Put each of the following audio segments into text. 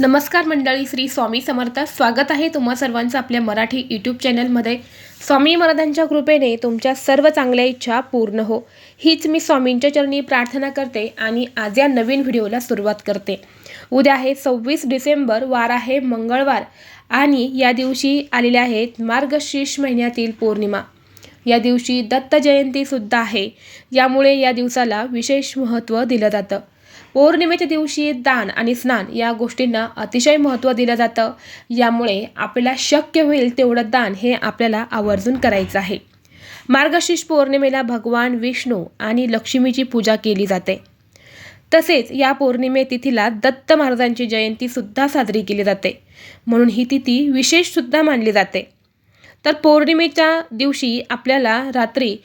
नमस्कार मंडळी श्री स्वामी समर्थ. स्वागत आहे तुम्हा सर्वांचं आपल्या मराठी यूट्यूब चॅनलमध्ये स्वामी महाराजांच्या कृपेने तुमच्या सर्व चांगल्या इच्छा पूर्ण हो. हीच मी स्वामींच्या चरणी प्रार्थना करते आणि आज या नवीन व्हिडिओला सुरुवात करते. उद्या आहे सव्वीस डिसेंबर वार आहे मंगळवार आणि या दिवशी आलेल्या आहेत मार्गशीर्ष महिन्यातील पौर्णिमा. या दिवशी दत्त जयंतीसुद्धा आहे. यामुळे या दिवसाला विशेष महत्त्व दिलं जातं. पौर्णिमेच्या दिवशी दान आणि स्नान या गोष्टींना अतिशय महत्त्व दिलं जातं. यामुळे आपल्याला शक्य होईल तेवढं दान हे आपल्याला आवर्जून करायचं आहे. मार्गशीर्ष पौर्णिमेला भगवान विष्णू आणि लक्ष्मीची पूजा केली जाते. तसेच या पौर्णिमे तिथीला दत्त महाराजांची जयंतीसुद्धा साजरी केली जाते. म्हणून ही तिथी विशेषसुद्धा मानली जाते. तर पौर्णिमेच्या दिवशी आपल्याला रात्री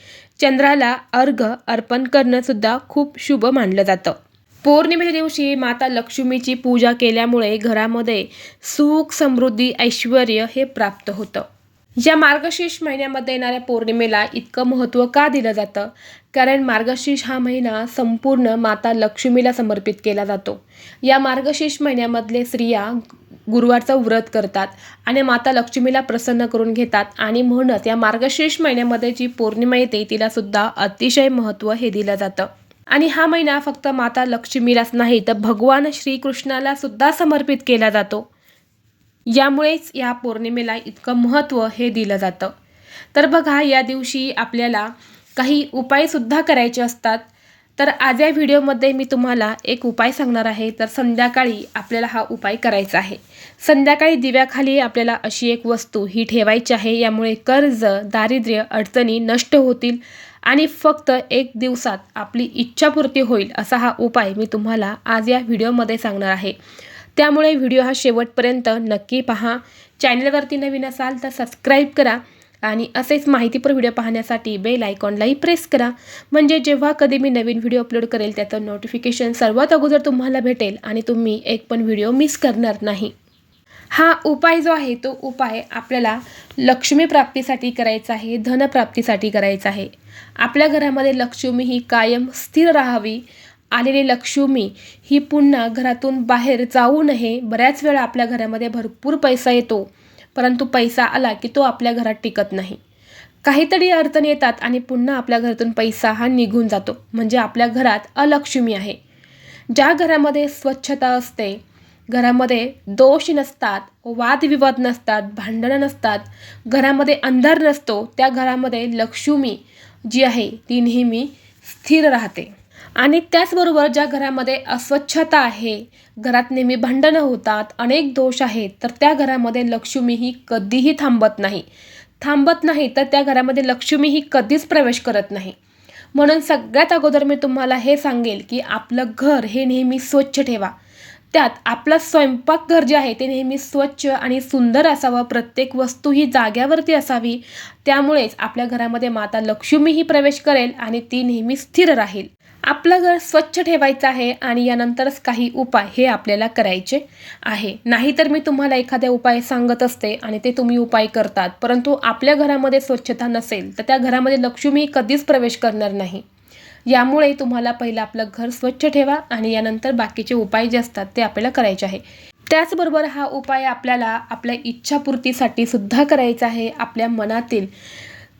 चंद्राला अर्घ अर्पण करणंसुद्धा खूप शुभ मानलं जातं. पौर्णिमेच्या दिवशी माता लक्ष्मीची पूजा केल्यामुळे घरामध्ये सुख समृद्धी ऐश्वर हे प्राप्त होतं. या मार्गशीर्ष महिन्यामध्ये येणाऱ्या पौर्णिमेला इतकं महत्त्व का दिलं जातं? कारण मार्गशीर्ष हा महिना संपूर्ण माता लक्ष्मीला समर्पित केला जातो. या मार्गशीर्ष महिन्यामधले स्त्रिया गुरुवारचं व्रत करतात आणि माता लक्ष्मीला प्रसन्न करून घेतात आणि म्हणूनच या मार्गशीर्ष महिन्यामध्ये जी पौर्णिमा येते तिलासुद्धा अतिशय महत्त्व हे दिलं जातं. आणि हा महिना फक्त माता लक्ष्मीलाच नाही तर भगवान श्रीकृष्णाला सुद्धा समर्पित केला जातो. यामुळेच या पौर्णिमेला इतकं महत्त्व हे दिलं जातं. तर बघा या दिवशी आपल्याला काही उपायसुद्धा करायचे असतात. तर आज या व्हिडिओमध्ये मी तुम्हाला एक उपाय सांगणार आहे. तर संध्याकाळी आपल्याला हा उपाय करायचा आहे. संध्याकाळी दिव्याखाली आपल्याला अशी एक वस्तू ही ठेवायची आहे. यामुळे कर्ज दारिद्र्य अडचणी नष्ट होतील. आणि फक्त एक दिवसात आपली इच्छापूर्ती होईल असा हा उपाय मी तुम्हाला आज या व्हिडिओमध्ये सांगणार आहे. त्यामुळे व्हिडिओ हा शेवटपर्यंत नक्की पहा. चॅनलवरती नवीन असाल तर सबस्क्राईब करा आणि असेच माहितीपर व्हिडिओ पाहण्यासाठी बेल आयकॉनलाही प्रेस करा. म्हणजे जेव्हा कधी मी नवीन व्हिडिओ अपलोड करेल त्याचं नोटिफिकेशन सर्वात अगोदर तुम्हाला भेटेल आणि तुम्ही एक पण व्हिडिओ मिस करणार नाही. हा उपाय जो आहे तो उपाय आपल्याला लक्ष्मी प्राप्तीसाठी करायचा आहे धनप्राप्तीसाठी करायचा आहे. आपल्या घरामध्ये लक्ष्मी ही कायम स्थिर राहावी. आलेली लक्ष्मी ही पुन्हा घरातून बाहेर जाऊ नये. बऱ्याच वेळा आपल्या घरामध्ये भरपूर पैसा येतो परंतु पैसा आला की तो आपल्या घरात टिकत नाही. काहीतरी अडचण येतात आणि पुन्हा आपल्या घरातून पैसा हा निघून जातो. म्हणजे आपल्या घरात अलक्ष्मी आहे. ज्या घरामध्ये स्वच्छता असते घरामध्ये दोष नसतात वादविवाद नसतात भांडणं नसतात घरामध्ये अंधार नसतो त्या घरामध्ये लक्ष्मी जी आहे ती नेहमी स्थिर राहते. आणि त्याचबरोबर ज्या घरामध्ये अस्वच्छता आहे घरात नेहमी भांडणं होतात अनेक दोष आहेत तर त्या घरामध्ये लक्ष्मी ही कधीही थांबत नाही. थांबत नाही तर त्या घरामध्ये लक्ष्मी ही कधीच प्रवेश करत नाही. म्हणून सगळ्यात अगोदर मी तुम्हाला हे सांगेल की आपलं घर हे नेहमी स्वच्छ ठेवा. त्यात आपलं स्वयंपाकघर जे आहे ते नेहमी स्वच्छ आणि सुंदर असावं. प्रत्येक वस्तू ही जाग्यावरती असावी. त्यामुळेच आपल्या घरामध्ये माता लक्ष्मीही प्रवेश करेल आणि ती नेहमी स्थिर राहील. आपलं घर स्वच्छ ठेवायचं आहे आणि यानंतरच काही उपाय हे आपल्याला करायचे आहे. नाहीतर मी तुम्हाला एखाद्या उपाय सांगत असते आणि ते तुम्ही उपाय करतात. परंतु आपल्या घरामध्ये स्वच्छता नसेल तर त्या घरामध्ये लक्ष्मी कधीच प्रवेश करणार नाही. यामुळे तुम्हाला पहिलं आपलं घर स्वच्छ ठेवा आणि यानंतर बाकीचे उपाय जे असतात ते आपल्याला करायचे आहे. त्याचबरोबर हा उपाय आपल्याला आपल्या इच्छापूर्तीसाठी सुद्धा करायचा आहे आपल्या मनातील.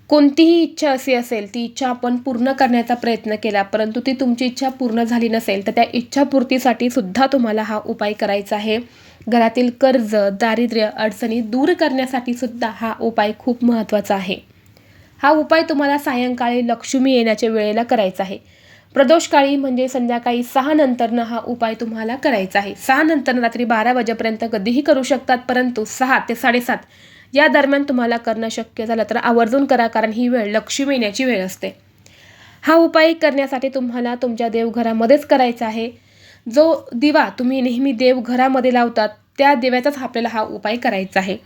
कोणतीही इच्छा अशी असेल ती इच्छा आपण पूर्ण करण्याचा प्रयत्न केला परंतु ती तुमची इच्छा पूर्ण झाली नसेल तर त्या इच्छापूर्तीसाठी सुद्धा तुम्हाला हा उपाय करायचा आहे. घरातील कर्ज दारिद्र्य अडचणी दूर करण्यासाठी सुद्धा हा उपाय खूप महत्त्वाचा आहे. हा उपाय तुम्हाला सायंकाळी लक्ष्मी येण्याच्या वेळेला करायचा आहे. प्रदोषकाळी म्हणजे संध्याकाळी सहा नंतरनं हा उपाय तुम्हाला करायचा आहे. सहा नंतर रात्री बारा वाजेपर्यंत कधीही करू शकतात परंतु सहा ते साडेसात या दरम्यान तुम्हाला करणं शक्य झालं तर आवर्जून करा कारण ही वेळ लक्ष्मी येण्याची वेळ असते. हा उपाय करण्यासाठी तुम्हाला तुमच्या देवघरामध्येच करायचा आहे. जो दिवा तुम्ही नेहमी देवघरामध्ये लावतात त्या दिव्याचाच आपल्याला हा उपाय करायचा आहे.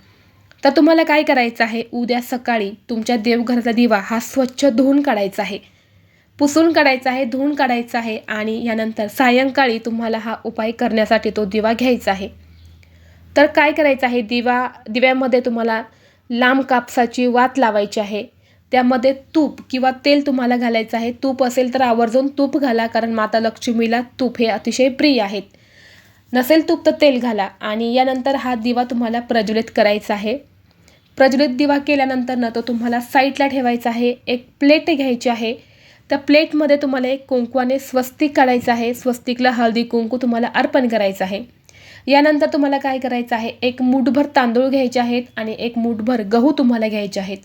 तर तुम्हाला काय करायचं आहे? उद्या सकाळी तुमच्या देवघराचा दिवा हा स्वच्छ धुवून काढायचा आहे. पुसून काढायचा आहे धुवून काढायचा आहे आणि यानंतर सायंकाळी तुम्हाला हा उपाय करण्यासाठी तो दिवा घ्यायचा आहे. तर काय करायचं आहे? दिवा दिव्यामध्ये तुम्हाला लांब कापसाची वात लावायची आहे. त्यामध्ये तूप किंवा तेल तुम्हाला घालायचं आहे. तूप असेल तर आवर्जून तूप घाला कारण माता लक्ष्मीला तूप हे अतिशय प्रिय आहेत. नसेल तूप तर तेल घाला आणि यानंतर हा दिवा तुम्हाला प्रज्वलित करायचा आहे. प्रज्वलित दिवा केल्यानंतर ना तो तुम्हाला साईडला ठेवायचा आहे. एक प्लेट घ्यायची आहे. त्या प्लेटमध्ये तुम्हाला एक कुंकवाने स्वस्तिक काढायचं आहे. स्वस्तिकला हळदी कुंकू तुम्हाला अर्पण करायचं आहे. यानंतर तुम्हाला काय करायचं आहे? एक मुठभर तांदूळ घ्यायचे आहेत आणि एक मुठभर गहू तुम्हाला घ्यायचे आहेत.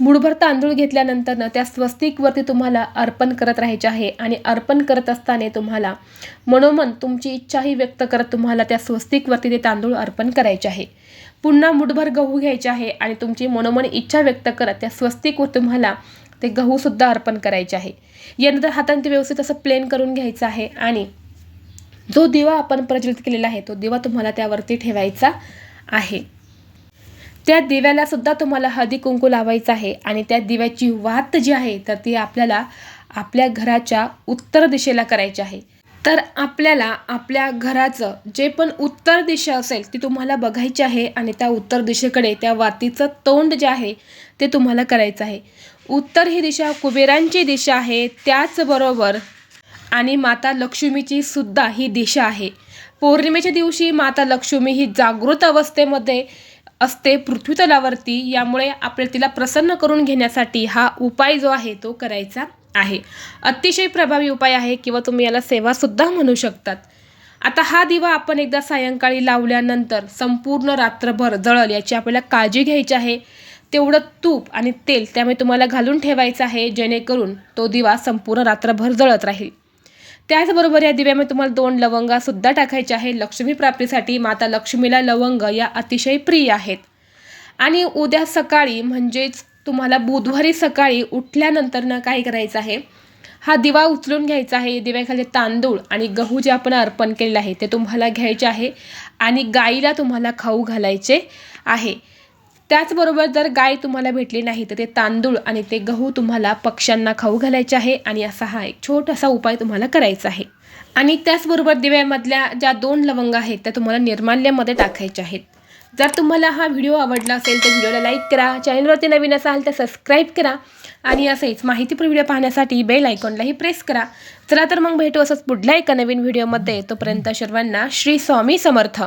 मुठभर तांदूळ घेतल्यानंतर ना त्या स्वस्तिकवरती तुम्हाला अर्पण करत राहायचे आहे आणि अर्पण करत असताना तुम्हाला मनोमन तुमची इच्छाही व्यक्त करत तुम्हाला त्या स्वस्तिकवरती ते तांदूळ अर्पण करायचे आहे. पुन्हा मुठभर गहू घ्यायचे आहे आणि तुमची मनोमन इच्छा व्यक्त करत त्या स्वस्तिकवर तुम्हाला ते गहूसुद्धा अर्पण करायचे आहे. यानंतर हाताने ते व्यवस्थित असं प्लेन करून घ्यायचं आहे आणि जो दिवा आपण प्रज्वलित केलेला आहे तो दिवा तुम्हाला त्यावरती ठेवायचा आहे. त्या दिव्याला सुद्धा तुम्हाला हळदी कुंकू लावायचं आहे आणि त्या दिव्याची वात जी आहे तर ती आपल्याला आपल्या घराच्या उत्तर दिशेला करायची आहे. तर आपल्याला आपल्या घराचं जे पण उत्तर दिशा असेल ती तुम्हाला बघायची आहे आणि त्या उत्तर दिशेकडे त्या वातीचं तोंड जे आहे ते तुम्हाला करायचं आहे. उत्तर ही दिशा कुबेरांची दिशा आहे त्याचबरोबर आणि माता लक्ष्मीची सुद्धा ही दिशा आहे. पौर्णिमेच्या दिवशी माता लक्ष्मी ही जागृत अवस्थेमध्ये असते पृथ्वीतलावरती यामुळे आपल्या तिला प्रसन्न करून घेण्यासाठी हा उपाय जो आहे तो करायचा आहे. अतिशय प्रभावी उपाय आहे किंवा तुम्ही याला सेवासुद्धा म्हणू शकतात. आता हा दिवा आपण एकदा सायंकाळी लावल्यानंतर संपूर्ण रात्रभर जळल याची आपल्याला काळजी घ्यायची आहे. तेवढं तूप आणि तेल त्यामुळे तुम्हाला घालून ठेवायचं आहे जेणेकरून तो दिवा संपूर्ण रात्रभर जळत राहील. त्याचबरोबर या दिव्यामध्ये तुम्हाला दोन लवंगासुद्धा टाकायच्या आहे लक्ष्मी प्राप्तीसाठी माता लक्ष्मीला लवंग या अतिशय प्रिय आहेत. आणि उद्या सकाळी म्हणजेच तुम्हाला बुधवारी सकाळी उठल्यानंतर ना काय करायचं आहे? हा दिवा उचलून घ्यायचा आहे. दिव्याखाली तांदूळ आणि गहू जे आपण अर्पण केलेलं आहे ते तुम्हाला घ्यायचे आहे. आणि गाईला तुम्हाला खाऊ घालायचे आहे. त्याचबरोबर जर गाय तुम्हाला भेटली नाही तर ते तांदूळ आणि ते गहू तुम्हाला पक्ष्यांना खाऊ घालायचे आहे आणि असा हा एक छोटासा उपाय तुम्हाला करायचा आहे. आणि त्याचबरोबर दिव्यामधल्या ज्या दोन लवंग आहेत त्या तुम्हाला निर्माल्यमध्ये टाकायच्या आहेत. जर तुम्हाला हा व्हिडिओ आवडला असेल तर व्हिडिओला लाईक करा चॅनलवरती नवीन असाल तर सबस्क्राईब करा आणि असेच माहितीपूर्ण व्हिडिओ पाहण्यासाठी बेल आयकॉनलाही प्रेस करा. चला तर मग भेटू असंच पुढल्या एका नवीन व्हिडिओमध्ये. तोपर्यंत सर्वांना श्री स्वामी समर्थ.